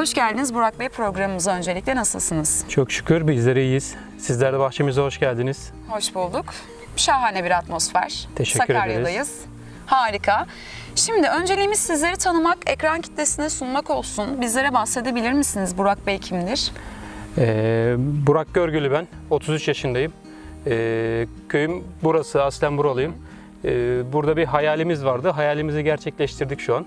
Hoş geldiniz Burak Bey programımıza öncelikle nasılsınız? Çok şükür bizler iyiyiz. Sizler de bahçemize hoş geldiniz. Hoş bulduk. Şahane bir atmosfer. Teşekkür Sakarya'dayız. Harika. Şimdi önceliğimiz sizleri tanımak, ekran kitlesine sunmak olsun. Bizlere bahsedebilir misiniz Burak Bey kimdir? Ee, Burak Görgülü ben. 33 yaşındayım. Ee, köyüm burası. Aslen buralıyım. Ee, burada bir hayalimiz vardı. Hayalimizi gerçekleştirdik şu an.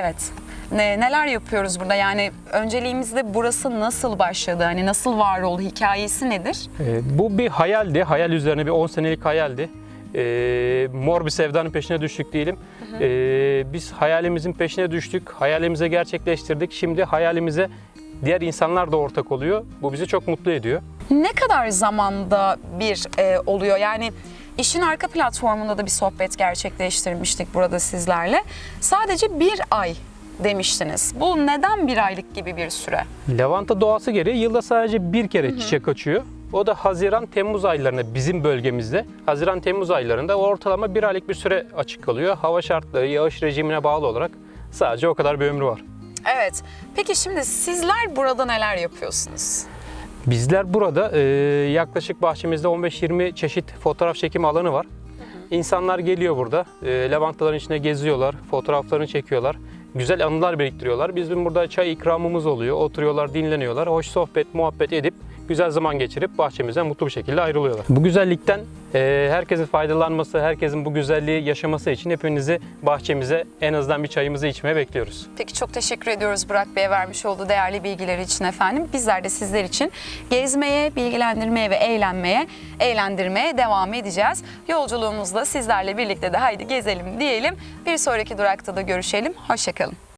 Evet. Ne, neler yapıyoruz burada? Yani önceliğimizde burası nasıl başladı? Hani nasıl var oldu? Hikayesi nedir? Ee, bu bir hayaldi. Hayal üzerine bir 10 senelik hayaldi. Ee, mor bir sevdanın peşine düştük diyelim. Ee, biz hayalimizin peşine düştük. Hayalimize gerçekleştirdik. Şimdi hayalimize diğer insanlar da ortak oluyor. Bu bizi çok mutlu ediyor. Ne kadar zamanda bir e, oluyor? Yani işin arka platformunda da bir sohbet gerçekleştirmiştik burada sizlerle. Sadece bir ay demiştiniz. Bu neden bir aylık gibi bir süre? Lavanta doğası gereği yılda sadece bir kere çiçek açıyor. O da Haziran-Temmuz aylarında bizim bölgemizde. Haziran-Temmuz aylarında ortalama bir aylık bir süre açık kalıyor. Hava şartları, yağış rejimine bağlı olarak sadece o kadar bir ömrü var. Evet. Peki şimdi sizler burada neler yapıyorsunuz? Bizler burada e, yaklaşık bahçemizde 15-20 çeşit fotoğraf çekim alanı var. İnsanlar geliyor burada, e, lavantaların içine geziyorlar, fotoğraflarını çekiyorlar. Güzel anılar biriktiriyorlar. Bizim burada çay ikramımız oluyor. Oturuyorlar, dinleniyorlar. Hoş sohbet, muhabbet edip güzel zaman geçirip bahçemizden mutlu bir şekilde ayrılıyorlar. Bu güzellikten herkesin faydalanması, herkesin bu güzelliği yaşaması için hepinizi bahçemize en azından bir çayımızı içmeye bekliyoruz. Peki çok teşekkür ediyoruz Burak Bey'e vermiş olduğu değerli bilgiler için efendim. Bizler de sizler için gezmeye, bilgilendirmeye ve eğlenmeye, eğlendirmeye devam edeceğiz. Yolculuğumuzda sizlerle birlikte de haydi gezelim diyelim. Bir sonraki durakta da görüşelim. Hoşçakalın.